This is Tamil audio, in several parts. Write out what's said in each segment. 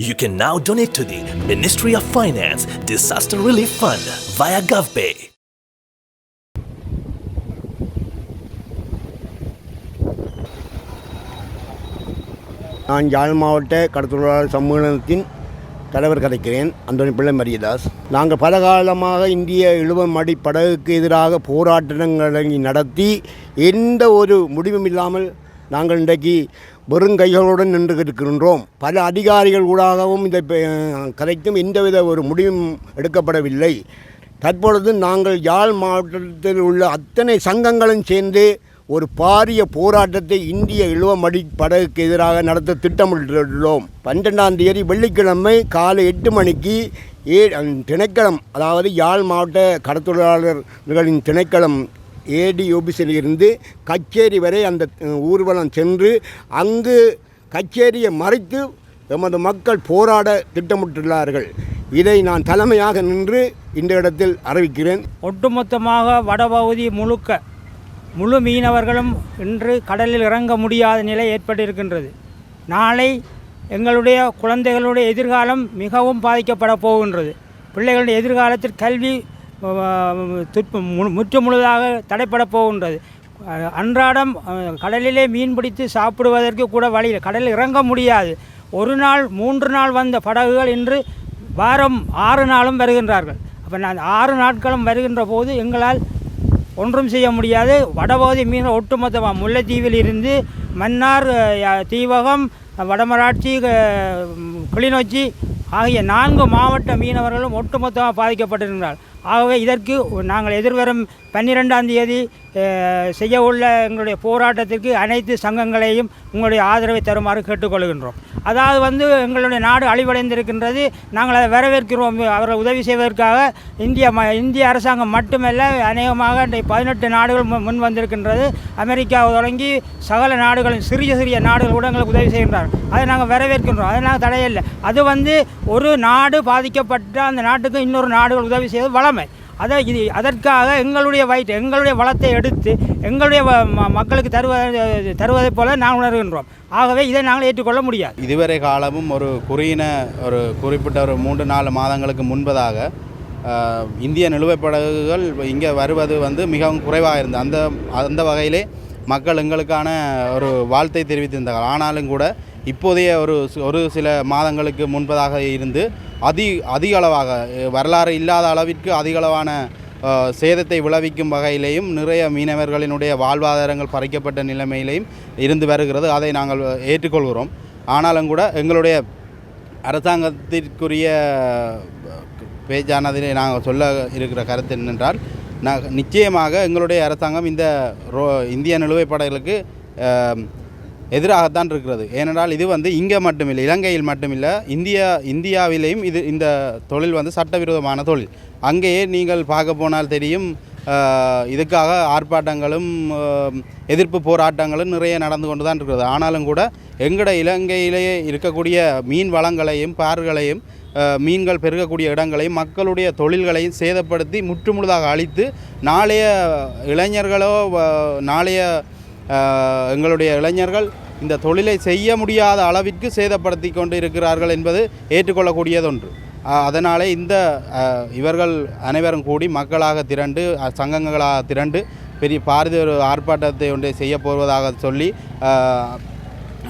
You can now donate to the Ministry of Finance Disaster Relief Fund via GovPay. நான் யாழ் மாவட்ட கடத்தொழிலாளர் சம்மேளனத்தின் தலைவர் கதைக்கிறேன் அந்தோனி பிள்ளை மரியதாஸ் நாங்கள் பல காலமாக இந்திய இழுவமடி படகுக்கு எதிராக போராட்டங்களை நடத்தி எந்த ஒரு முடிவும் இல்லாமல் நாங்கள் இன்றைக்கு வெறும் கைகளுடன் நின்று இருக்கின்றோம். பல அதிகாரிகள் ஊடாகவும் இதை கதைக்கும் எந்தவித ஒரு முடிவும் எடுக்கப்படவில்லை. தற்பொழுது நாங்கள் யாழ் மாவட்டத்தில் உள்ள அத்தனை சங்கங்களும் சேர்ந்து ஒரு பாரிய போராட்டத்தை இந்திய இழுவமடி படகுக்கு எதிராக நடத்த திட்டமிட்டுள்ளோம். பன்னிரெண்டாம் தேதி வெள்ளிக்கிழமை காலை எட்டு மணிக்கு ஏ திணைக்களம் அதாவது யாழ் மாவட்ட கடத்தொழிலாளர்களின் திணைக்களம் ஏடி ஓபிசிலிருந்து இருந்து கச்சேரி வரை அந்த ஊர்வலம் சென்று அங்கு கச்சேரியை மறைத்து எமது மக்கள் போராட திட்டமிட்டுள்ளார்கள். இதை நான் தலைமையாக நின்று இந்த இடத்தில் அறிவிக்கிறேன். ஒட்டுமொத்தமாக வடபகுதி முழுக்க முழு மீனவர்களும் இன்று கடலில் இறங்க முடியாத நிலை ஏற்பட்டிருக்கின்றது. நாளை எங்களுடைய குழந்தைகளுடைய எதிர்காலம் மிகவும் பாதிக்கப்பட போகின்றது. பிள்ளைகளுடைய எதிர்காலத்தில் கல்வி முற்று முழுதாக தடைப்பட போகின்றது. அன்றாடம் கடலிலே மீன் பிடித்து சாப்பிடுவதற்கு கூட வழி இல்லை. கடலில் இறங்க முடியாது. ஒரு நாள் மூன்று நாள் வந்த படகுகள் இன்று வாரம் ஆறு நாளும் வருகின்றார்கள். அப்போ நான் ஆறு நாட்களும் வருகின்ற போது எங்களால் ஒன்றும் செய்ய முடியாது. வடபகுதி மீன் ஒட்டுமொத்தமாக முல்லைத்தீவில் இருந்து மன்னார் தீவகம் வடமராட்சி கிளிநொச்சி ஆகிய நான்கு மாவட்ட மீனவர்களும் ஒட்டுமொத்தமாக பாதிக்கப்பட்டிருக்கிறார்கள். ஆகவே இதற்கு நாங்கள் எதிர்வரும் பன்னிரெண்டாம் தேதி செய்ய உள்ள எங்களுடைய போராட்டத்திற்கு அனைத்து சங்கங்களையும் உங்களுடைய ஆதரவை தருமாறு கேட்டுக்கொள்கின்றோம். அதாவது வந்து எங்களுடைய நாடு அழிவடைந்திருக்கின்றது. நாங்கள் அதை வரவேற்கிறோம். அவர்கள் உதவி செய்வதற்காக இந்திய ம இந்திய அரசாங்கம் மட்டுமல்ல அநேகமாக பதினெட்டு நாடுகள் முன் முன் வந்திருக்கின்றது. அமெரிக்கா தொடங்கி சகல நாடுகளும் சிறிய சிறிய நாடுகள் கூட எங்களுக்கு உதவி செய்கின்றார்கள் அதை நாங்கள் வரவேற்கின்றோம். அதை நாங்கள் தடையில்லை அது வந்து ஒரு நாடு பாதிக்கப்பட்ட அந்த நாட்டுக்கு இன்னொரு நாடுகள் உதவி செய்வது கடமை அதை இது அதற்காக எங்களுடைய வயிற்று எங்களுடைய வளத்தை எடுத்து எங்களுடைய ம- மக்களுக்கு தருவ தருவதைப் போல நாங்கள் உணர்கின்றோம். ஆகவே இதை நாங்கள் ஏற்றுக்கொள்ள முடியாது. இதுவரை காலமும் ஒரு குறியின ஒரு குறிப்பிட்ட ஒரு மூன்று நாலு மாதங்களுக்கு முன்பதாக இந்திய நிலுவைப்படகுகள் இங்கே வருவது வந்து மிகவும் குறைவாக இருந்தது. அந்த அந்த வகையிலே மக்கள் எங்களுக்கான ஒரு வாழ்த்தை தெரிவித்திருந்தார்கள். ஆனாலும் கூட இப்போதைய ஒரு ஒரு சில மாதங்களுக்கு முன்பதாக இருந்து அதி அதிக அளவாக வரலாறு இல்லாத அளவிற்கு அதிக அளவான சேதத்தை விளைவிக்கும் வகையிலேயும் நிறைய மீனவர்களினுடைய வாழ்வாதாரங்கள் பறிக்கப்பட்ட நிலைமையிலையும் இருந்து வருகிறது. அதை நாங்கள் ஏற்றுக்கொள்கிறோம். ஆனாலும் கூட எங்களுடைய அரசாங்கத்திற்குரிய பேச்சானதிலே நாங்கள் சொல்ல இருக்கிற கருத்து என்னென்றால் நான் நிச்சயமாக எங்களுடைய அரசாங்கம் இந்த ரோ இந்திய நிலுவைப் படைகளுக்கு எதிராகத்தான் இருக்கிறது. ஏனென்றால் இது வந்து இங்கே மட்டுமில்லை இலங்கையில் மட்டுமில்லை இந்தியா இந்தியாவிலேயும் இது இந்த தொழில் வந்து சட்டவிரோதமான தொழில். அங்கேயே நீங்கள் பார்க்க போனால் தெரியும் இதுக்காக ஆர்ப்பாட்டங்களும் எதிர்ப்பு போராட்டங்களும் நிறைய நடந்து கொண்டு தான் இருக்கிறது. ஆனாலும் கூட எங்கட இலங்கையிலேயே இருக்கக்கூடிய மீன் வளங்களையும் பார்களையும் மீன்கள் பெருகக்கூடிய இடங்களையும் மக்களுடைய தொழில்களையும் சேதப்படுத்தி முற்றுமுழுதாக அழித்து நாளைய இளைஞர்களோ நாளைய எங்களுடைய இளைஞர்கள் இந்த தொழிலை செய்ய முடியாத அளவிற்கு சேதப்படுத்தி கொண்டு இருக்கிறார்கள் என்பது ஏற்றுக்கொள்ளக்கூடியதொன்று அதனாலே இந்த இவர்கள் அனைவரும் கூடி மக்களாக திரண்டு சங்கங்களாக திரண்டு பெரிய பாரதி ஒரு ஆர்ப்பாட்டத்தை ஒன்றை செய்ய போவதாக சொல்லி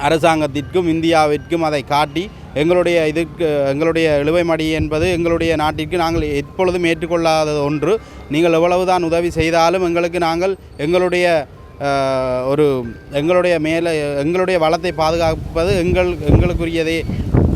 அரசாங்கத்திற்கும் இந்தியாவிற்கும் அதை காட்டி எங்களுடைய இதுக்கு எங்களுடைய இழுவை மடி என்பது எங்களுடைய நாட்டிற்கு நாங்கள் எப்பொழுதும் ஏற்றுக்கொள்ளாத ஒன்று. நீங்கள் எவ்வளவுதான் உதவி செய்தாலும் எங்களுக்கு நாங்கள் எங்களுடைய ஒரு எங்களுடைய மேலே எங்களுடைய வளத்தை பாதுகாப்பது எங்கள் எங்களுக்குரியதே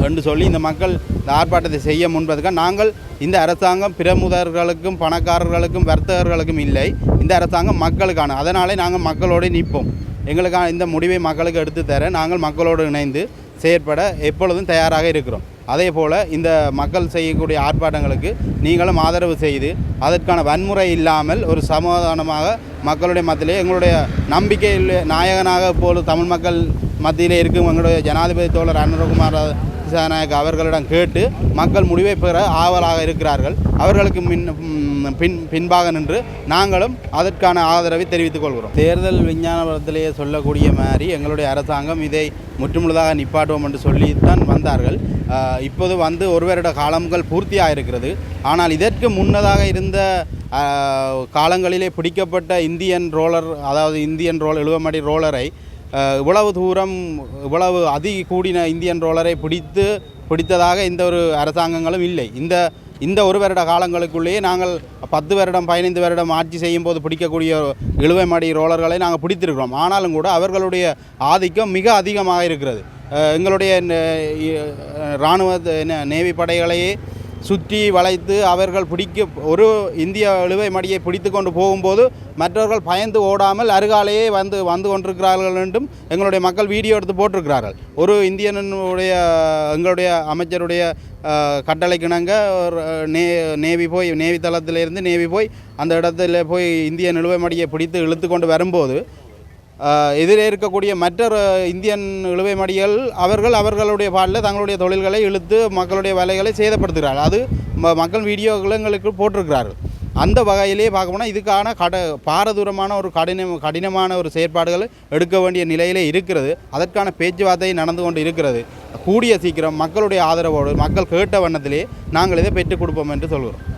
என்று சொல்லி இந்த மக்கள் இந்த ஆர்ப்பாட்டத்தை செய்ய முன்பதுக்காக நாங்கள் இந்த அரசாங்கம் பிரமுதர்களுக்கும் பணக்காரர்களுக்கும் வர்த்தகர்களுக்கும் இல்லை. இந்த அரசாங்கம் மக்களுக்கான அதனாலே நாங்கள் மக்களோடு நிற்போம். எங்களுக்கான இந்த முடிவை மக்களுக்கு எடுத்து தர நாங்கள் மக்களோடு இணைந்து செயற்பட எப்பொழுதும் தயாராக இருக்கிறோம். அதே போல் இந்த மக்கள் செய்யக்கூடிய ஆர்ப்பாட்டங்களுக்கு நீங்களும் ஆதரவு செய்து அதற்கான வன்முறை இல்லாமல் ஒரு சமாதானமாக மக்களுடைய மத்தியிலே எங்களுடைய நம்பிக்கையில் நாயகனாக இப்போது தமிழ் மக்கள் மத்தியிலே இருக்கும் எங்களுடைய ஜனாதிபதி தோழர் அனுரகுமார் திசாநாயக் அவர்களிடம் கேட்டு மக்கள் முடிவை பெற ஆவலாக இருக்கிறார்கள். அவர்களுக்கு மின் பின் பின்பாக நின்று நாங்களும் அதற்கான ஆதரவை தெரிவித்துக் கொள்கிறோம். தேர்தல் விஞ்ஞானத்திலேயே சொல்லக்கூடிய மாதிரி எங்களுடைய அரசாங்கம் இதை முற்றுமுழுதாக நிப்பாட்டுவோம் என்று சொல்லித்தான் வந்தார்கள். இப்போது வந்து ஒரு வருட காலங்கள் பூர்த்தியாக இருக்கிறது ஆனால் இதற்கு முன்னதாக இருந்த காலங்களிலே பிடிக்கப்பட்ட இந்தியன் ரோலர் அதாவது இந்தியன் ரோல் இழுவமடி ரோலரை இவ்வளவு தூரம் இவ்வளவு அதி கூடின இந்தியன் ரோலரை பிடித்து பிடித்ததாக இந்த ஒரு அரசாங்கங்களும் இல்லை. இந்த இந்த ஒரு வருட காலங்களுக்குள்ளேயே நாங்கள் பத்து வருடம் பதினைந்து வருடம் ஆட்சி செய்யும் போது பிடிக்கக்கூடிய இழுவை மடி ரோலர்களை நாங்கள் பிடித்திருக்கிறோம். ஆனாலும் கூட அவர்களுடைய ஆதிக்கம் மிக அதிகமாக இருக்கிறது. எங்களுடைய இராணுவ நேவி படைகளையே சுற்றி வளைத்து அவர்கள் பிடிக்க ஒரு இந்திய இழுவை மடியை பிடித்து கொண்டு போகும்போது மற்றவர்கள் பயந்து ஓடாமல் அருகாலேயே வந்து வந்து கொண்டிருக்கிறார்கள் என்றும் எங்களுடைய மக்கள் வீடியோ எடுத்து போட்டிருக்கிறார்கள். ஒரு இந்தியனுடைய எங்களுடைய அமைச்சருடைய அஹ், கட்டளைக்கிணங்க ஒரு நே நேவி போய் நேவி தளத்திலிருந்து நேவி போய் அந்த இடத்துல போய் இந்திய நிலுவை மடியை பிடித்து இழுத்து கொண்டு வரும்போது எதிரே இருக்கக்கூடிய மற்ற இந்தியன் இழுவை மடிகள் அவர்கள் அவர்களுடைய பாடலில் தங்களுடைய தொழில்களை இழுத்து மக்களுடைய வேலைகளை சேதப்படுத்துகிறார்கள். அது ம- மக்கள் வீடியோ எங்களுக்கு போட்டிருக்கிறார்கள். அந்த வகையிலே பார்க்க போனால் இதுக்கான கட பாரதூரமான ஒரு கடின கடினமான ஒரு செயற்பாடுகள் எடுக்க வேண்டிய நிலையிலே இருக்கிறது. அதற்கான பேச்சுவார்த்தை நடந்து கொண்டு இருக்கிறது. கூடிய சீக்கிரம் மக்களுடைய ஆதரவோடு மக்கள் கேட்ட வண்ணத்திலே நாங்கள் இதை பெற்றுக் கொடுப்போம் என்று சொல்கிறோம்.